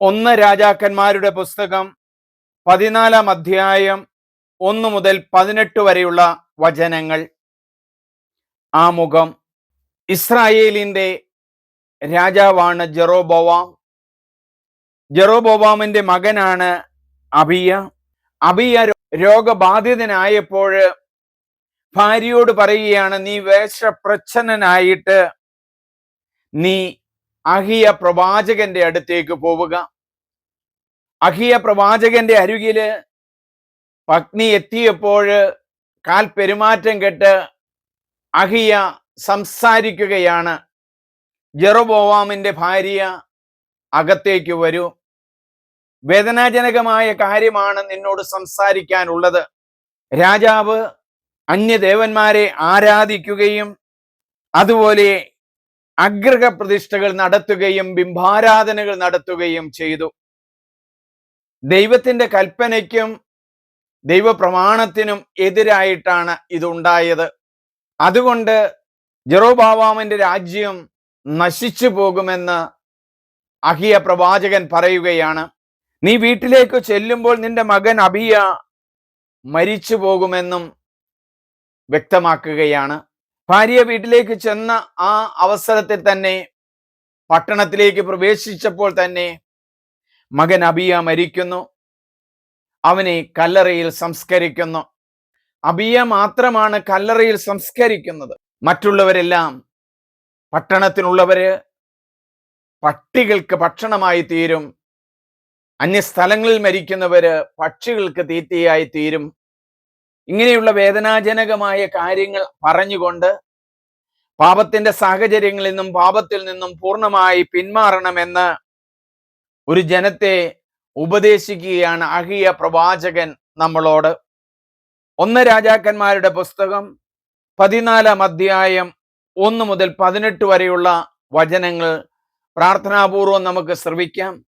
ഒന്ന് രാജാക്കന്മാരുടെ പുസ്തകം പതിനാലാം അധ്യായം ഒന്ന് മുതൽ പതിനെട്ട് വരെയുള്ള വചനങ്ങൾ. ആമുഖം. ഇസ്രായേലിന്റെ രാജാവാണ് ജെറോബോവാം. ജെറോബോവാമിന്റെ മകനാണ് അബിയ. അബിയ രോഗബാധിതനായപ്പോൾ ഭാര്യയോട് പറയുകയാണ് നീ വേഷപ്രച്ഛന്നനായിട്ട് നീ അഹിയ പ്രവാചകന്റെ അടുത്തേക്ക് പോവുക. അഹിയ പ്രവാചകന്റെ അരികിൽ പത്നി എത്തിയപ്പോൾ കാൽ പെരുമാറ്റം കെട്ട് അഹിയ സംസാരിക്കുകയാണ്. ജെറുബോവാമിന്റെ ഭാര്യ അകത്തേക്ക് വരൂ. വേദനാജനകമായ കാര്യമാണ് നിന്നോട് സംസാരിക്കാനുള്ളത്. രാജാവ് അന്യദേവന്മാരെ ആരാധിക്കുകയും അതുപോലെ അഗ്രഹ പ്രതിഷ്ഠകൾ നടത്തുകയും ബിംബാരാധനകൾ നടത്തുകയും ചെയ്തു. ദൈവത്തിന്റെ കൽപ്പനയ്ക്കും ദൈവപ്രമാണത്തിനും എതിരായിട്ടാണ് ഇതുണ്ടായത്. അതുകൊണ്ട് ജെറോബാവാമിന്റെ രാജ്യം നശിച്ചു പോകുമെന്ന് അഹിയ പ്രവാചകൻ പറയുകയാണ്. നീ വീട്ടിലേക്ക് ചെല്ലുമ്പോൾ നിന്റെ മകൻ അബിയ മരിച്ചു പോകുമെന്നും വ്യക്തമാക്കുകയാണ്. ഭാര്യ വീട്ടിലേക്ക് ചെന്ന ആ അവസരത്തിൽ തന്നെ പട്ടണത്തിലേക്ക് പ്രവേശിച്ചപ്പോൾ തന്നെ മകൻ അബിയ മരിക്കുന്നു. അവനെ കല്ലറയിൽ സംസ്കരിക്കുന്നു. അബിയ മാത്രമാണ് കല്ലറയിൽ സംസ്കരിക്കുന്നത്. മറ്റുള്ളവരെല്ലാം പട്ടണത്തിനുള്ളവര് പട്ടികൾക്ക് ഭക്ഷണമായി തീരും. അന്യസ്ഥലങ്ങളിൽ മരിക്കുന്നവര് പക്ഷികൾക്ക് തീറ്റയായി തീരും. ഇങ്ങനെയുള്ള വേദനാജനകമായ കാര്യങ്ങൾ പറഞ്ഞുകൊണ്ട് പാപത്തിന്റെ സാഹചര്യങ്ങളിൽ നിന്നും പാപത്തിൽ നിന്നും പൂർണമായി പിന്മാറണമെന്ന് ഒരു ജനത്തെ ഉപദേശിക്കുകയാണ് അഹിയ പ്രവാചകൻ നമ്മളോട്. ഒന്ന് രാജാക്കന്മാരുടെ പുസ്തകം പതിനാലാം അധ്യായം ഒന്ന് മുതൽ പതിനെട്ട് വരെയുള്ള വചനങ്ങൾ പ്രാർത്ഥനാപൂർവം നമുക്ക് ശ്രവിക്കാം.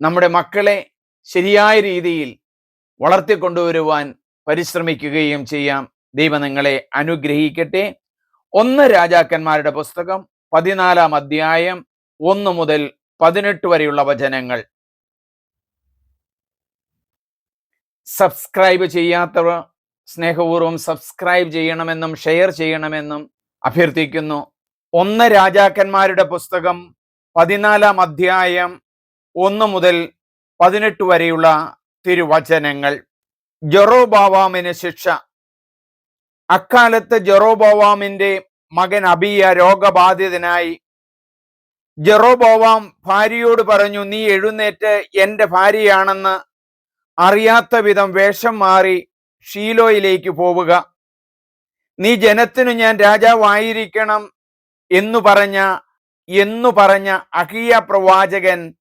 നമ്മുടെ മക്കളെ ശരിയായ രീതിയിൽ വളർത്തിക്കൊണ്ടുവരുവാൻ പരിശ്രമിക്കുകയും ചെയ്യാം. ദൈവം നിങ്ങളെ അനുഗ്രഹിക്കട്ടെ. ഒന്ന് രാജാക്കന്മാരുടെ പുസ്തകം പതിനാലാം അധ്യായം ഒന്ന് മുതൽ പതിനെട്ട് വരെയുള്ള വചനങ്ങൾ. സബ്സ്ക്രൈബ് ചെയ്യാത്തവർ സ്നേഹപൂർവം സബ്സ്ക്രൈബ് ചെയ്യണമെന്നും ഷെയർ ചെയ്യണമെന്നും അഭ്യർത്ഥിക്കുന്നു. ഒന്ന് രാജാക്കന്മാരുടെ പുസ്തകം പതിനാലാം അധ്യായം ഒന്ന് മുതൽ പതിനെട്ട് വരെയുള്ള തിരുവചനങ്ങൾ. ജെറോബാവാമിന് ശിക്ഷ. അക്കാലത്ത് ജൊറോബാവാമിന്റെ മകൻ അബിയ രോഗബാധിതനായി ജെറോബോവാം ഭാര്യയോട് പറഞ്ഞു നീ എഴുന്നേറ്റ് എന്റെ ഭാര്യയാണെന്ന് അറിയാത്ത വിധം വേഷം മാറി ഷീലോയിലേക്ക് പോവുക. നീ ജനത്തിനു ഞാൻ രാജാവായിരിക്കണം എന്നു പറഞ്ഞ എന്നു പറഞ്ഞ അഹിയ പ്രവാചകൻ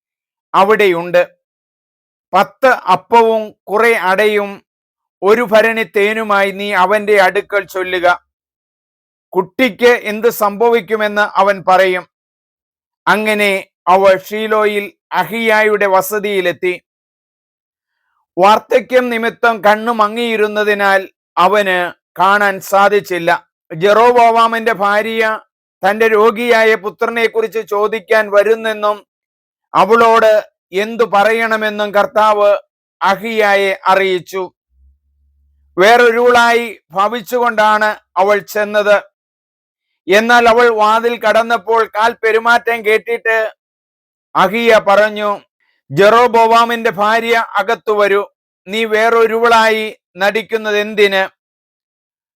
അവിടെയുണ്ട്. പത്ത് അപ്പവും കുറെ അടയും ഒരു ഭരണി തേനുമായി നീ അവന്റെ അടുക്കൽ ചൊല്ലുക. കുട്ടിക്ക് എന്ത് സംഭവിക്കുമെന്ന് അവൻ പറയും. അങ്ങനെ അവൾ ഷീലോയിൽ അഹിയായുടെ വസതിയിലെത്തി. വാർദ്ധക്യം നിമിത്തം കണ്ണു മങ്ങിയിരുന്നതിനാൽ അവന് കാണാൻ സാധിച്ചില്ല. ജെറോബോവാമിന്റെ ഭാര്യ തന്റെ രോഗിയായ പുത്രനെ കുറിച്ച് ചോദിക്കാൻ വരുന്നെന്നും അവളോട് എന്തു പറയണമെന്നും കർത്താവ് അഹിയായെ അറിയിച്ചു. വേറൊരുളായി ഭവിച്ചുകൊണ്ടാണ് അവൾ ചെന്നത്. എന്നാൽ അവൾ വാതിൽ കടന്നപ്പോൾ കാൽ പെരുമാറ്റം കേട്ടിട്ട് അഹിയ പറഞ്ഞു ജെറോബോവാമിന്റെ ഭാര്യ അകത്തു വരൂ. നീ വേറൊരുവളായി നടിക്കുന്നത് എന്തിന്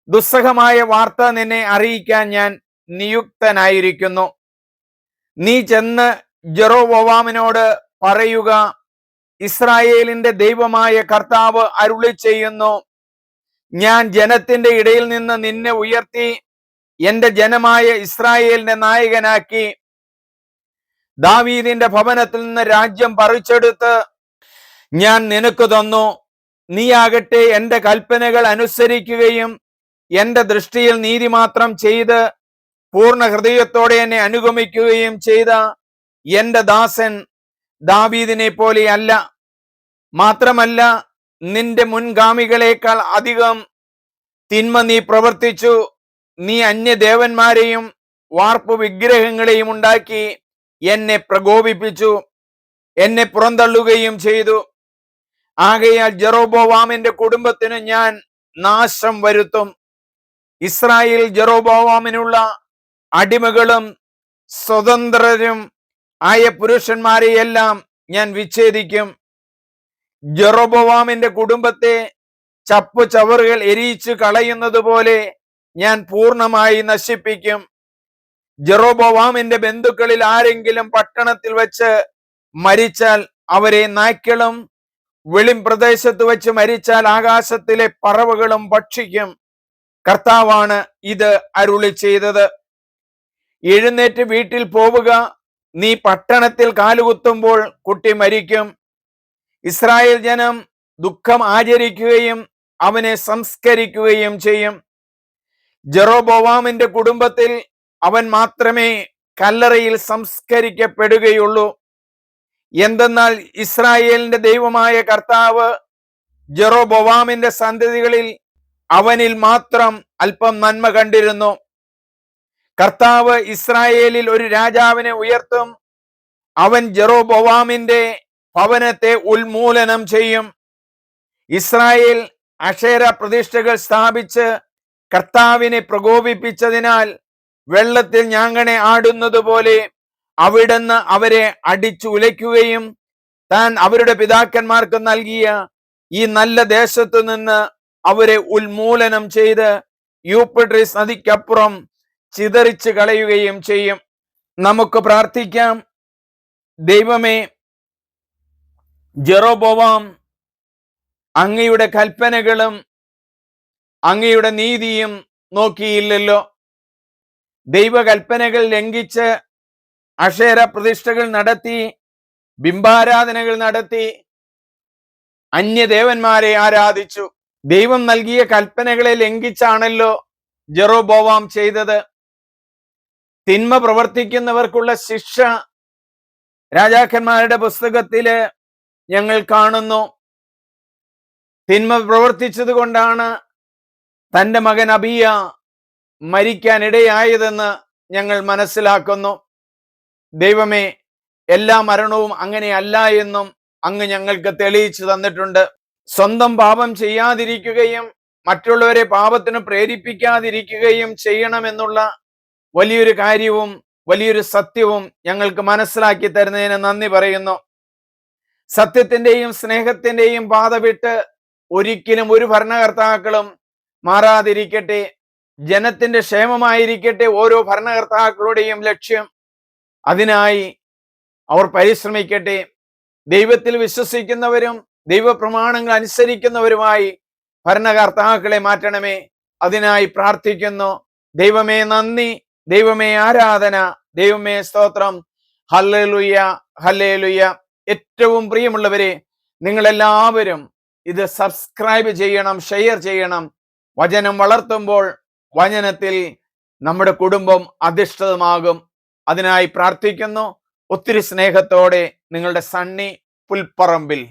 ദുസ്സഹമായ വാർത്ത നിന്നെ അറിയിക്കാൻ ഞാൻ നിയുക്തനായിരിക്കുന്നു. നീ ചെന്ന് ജെറോബോവാമിനോട് പറയുക ഇസ്രായേലിന്റെ ദൈവമായ കർത്താവ് അരുളി ചെയ്യുന്നു ഞാൻ ജനത്തിന്റെ ഇടയിൽ നിന്ന് നിന്നെ ഉയർത്തി എന്റെ ജനമായ ഇസ്രായേലിനെ നായകനാക്കി. ദാവീദിന്റെ ഭവനത്തിൽ നിന്ന് രാജ്യം പറിച്ചെടുത്ത് ഞാൻ നിനക്ക് തന്നു. നീയാകട്ടെ എന്റെ കൽപ്പനകൾ അനുസരിക്കുകയും എന്റെ ദൃഷ്ടിയിൽ നീതി മാത്രം ചെയ്ത് പൂർണ ഹൃദയത്തോടെ എന്നെ അനുഗമിക്കുകയും ചെയ്ത എന്റെ ദാസൻ ദാവീദിനെ പോലെയല്ല മാത്രമല്ല നിന്റെ മുൻഗാമികളെക്കാൾ അധികം തിന്മ നീ പ്രവർത്തിച്ചു. നീ അന്യദേവന്മാരെയും വാർപ്പ് വിഗ്രഹങ്ങളെയും ഉണ്ടാക്കി എന്നെ പ്രകോപിപ്പിച്ചു എന്നെ പുറന്തള്ളുകയും ചെയ്തു. ആകയാൽ ജെറോബോവാമിന്റെ കുടുംബത്തിന് ഞാൻ നാശം വരുത്തും. ഇസ്രായേൽ ജെറോബോവാമിനുള്ള അടിമകളും സ്വതന്ത്രരും ആയ പുരുഷന്മാരെയെല്ലാം ഞാൻ വിച്ഛേദിക്കും. ജെറോബോവാമിന്റെ കുടുംബത്തെ ചപ്പു ചവറുകൾ എരിയിച്ചു കളയുന്നത് പോലെ ഞാൻ പൂർണമായി നശിപ്പിക്കും. ജെറോബോവാമിന്റെ ബന്ധുക്കളിൽ ആരെങ്കിലും പട്ടണത്തിൽ വെച്ച് മരിച്ചാൽ അവരെ നായ്ക്കളും വെളിം പ്രദേശത്ത് വെച്ച് മരിച്ചാൽ ആകാശത്തിലെ പറവകളും ഭക്ഷിക്കും. കർത്താവാണ് ഇത് അരുളി ചെയ്തത്. എഴുന്നേറ്റ് വീട്ടിൽ പോവുക. നീ പട്ടണത്തിൽ കാലുകുത്തുമ്പോൾ കുട്ടി മരിക്കും. ഇസ്രായേൽ ജനം ദുഃഖം ആചരിക്കുകയും അവനെ സംസ്കരിക്കുകയും ചെയ്യും. ജെറോബോവാമിന്റെ കുടുംബത്തിൽ അവൻ മാത്രമേ കല്ലറയിൽ സംസ്കരിക്കപ്പെടുകയുള്ളൂ. എന്തെന്നാൽ ഇസ്രായേലിന്റെ ദൈവമായ കർത്താവ് ജെറോബോവാമിന്റെ സന്തതികളിൽ അവനിൽ മാത്രം അല്പം നന്മ കണ്ടിരുന്നു. കർത്താവ് ഇസ്രായേലിൽ ഒരു രാജാവിനെ ഉയർത്തും അവൻ ജെറോബോവാമിന്റെ ഭവനത്തെ ഉന്മൂലനം ചെയ്യും. ഇസ്രായേൽ അക്ഷേര പ്രതിഷ്ഠകൾ സ്ഥാപിച്ച് കർത്താവിനെ പ്രകോപിപ്പിച്ചതിനാൽ വെള്ളത്തിൽ ഞാങ്ങണെ ആടുന്നത് പോലെ അവിടുന്ന് അവരെ അടിച്ചു ഉലയ്ക്കുകയും താൻ അവരുടെ പിതാക്കന്മാർക്ക് നൽകിയ ഈ നല്ല ദേശത്തു നിന്ന് അവരെ ഉന്മൂലനം ചെയ്ത് യൂപ്പട്രിസ് നദിക്കപ്പുറം ചിതറിച്ച് കളയുകയും ചെയ്യും. നമുക്ക് പ്രാർത്ഥിക്കാം. ദൈവമേ ജെറോബോവാം അങ്ങയുടെ കൽപ്പനകളും അങ്ങയുടെ നീതിയും നോക്കിയില്ലല്ലോ. ദൈവകൽപ്പനകൾ ലംഘിച്ച് അക്ഷര പ്രതിഷ്ഠകൾ നടത്തി ബിംബാരാധനകൾ നടത്തി അന്യദേവന്മാരെ ആരാധിച്ചു. ദൈവം നൽകിയ കൽപ്പനകളെ ലംഘിച്ചാണല്ലോ ജെറോബോവാം ചെയ്തത്. തിന്മ പ്രവർത്തിക്കുന്നവർക്കുള്ള ശിക്ഷ രാജാക്കന്മാരുടെ പുസ്തകത്തിൽ ഞങ്ങൾ കാണുന്നു. തിന്മ പ്രവർത്തിച്ചത് കൊണ്ടാണ് തന്റെ മകൻ അബിയ മരിക്കാൻ ഇടയായതെന്ന് ഞങ്ങൾ മനസ്സിലാക്കുന്നു. ദൈവമേ എല്ലാ മരണവും അങ്ങനെയല്ല എന്നും അങ്ങ് ഞങ്ങൾക്ക് തെളിയിച്ചു തന്നിട്ടുണ്ട്. സ്വന്തം പാപം ചെയ്യാതിരിക്കുകയും മറ്റുള്ളവരെ പാപത്തിന് പ്രേരിപ്പിക്കാതിരിക്കുകയും ചെയ്യണമെന്നുള്ള വലിയൊരു കാര്യവും വലിയൊരു സത്യവും ഞങ്ങൾക്ക് മനസ്സിലാക്കി തരുന്നതിന് നന്ദി പറയുന്നു. സത്യത്തിന്റെയും സ്നേഹത്തിന്റെയും പാത വിട്ട് ഒരിക്കലും ഒരു ഭരണകർത്താക്കളും മാറാതിരിക്കട്ടെ ജനത്തിന്റെ ക്ഷേമമായിരിക്കട്ടെ ഓരോ ഭരണകർത്താക്കളുടെയും ലക്ഷ്യം. അതിനായി അവർ പരിശ്രമിക്കട്ടെ. ദൈവത്തിൽ വിശ്വസിക്കുന്നവരും ദൈവപ്രമാണങ്ങൾ അനുസരിക്കുന്നവരുമായി ഭരണകർത്താക്കളെ മാറ്റണമേ. അതിനായി പ്രാർത്ഥിക്കുന്നു. ദൈവമേ നന്ദി ദൈവമേ ആരാധന ദൈവമേ സ്തോത്രം. ഹല്ലേലുയ്യ ഹല്ലേലുയ്യ ഏറ്റവും പ്രിയമുള്ളവരെ നിങ്ങളെല്ലാവരും ഇത് സബ്സ്ക്രൈബ് ചെയ്യണം ഷെയർ ചെയ്യണം. വചനം വളർത്തുമ്പോൾ വചനത്തിൽ നമ്മുടെ കുടുംബം അധിഷ്ഠിതമാകും. അതിനായി പ്രാർത്ഥിക്കുന്നു. ഒത്തിരി സ്നേഹത്തോടെ നിങ്ങളുടെ സണ്ണി പുൽപ്പറമ്പിൽ.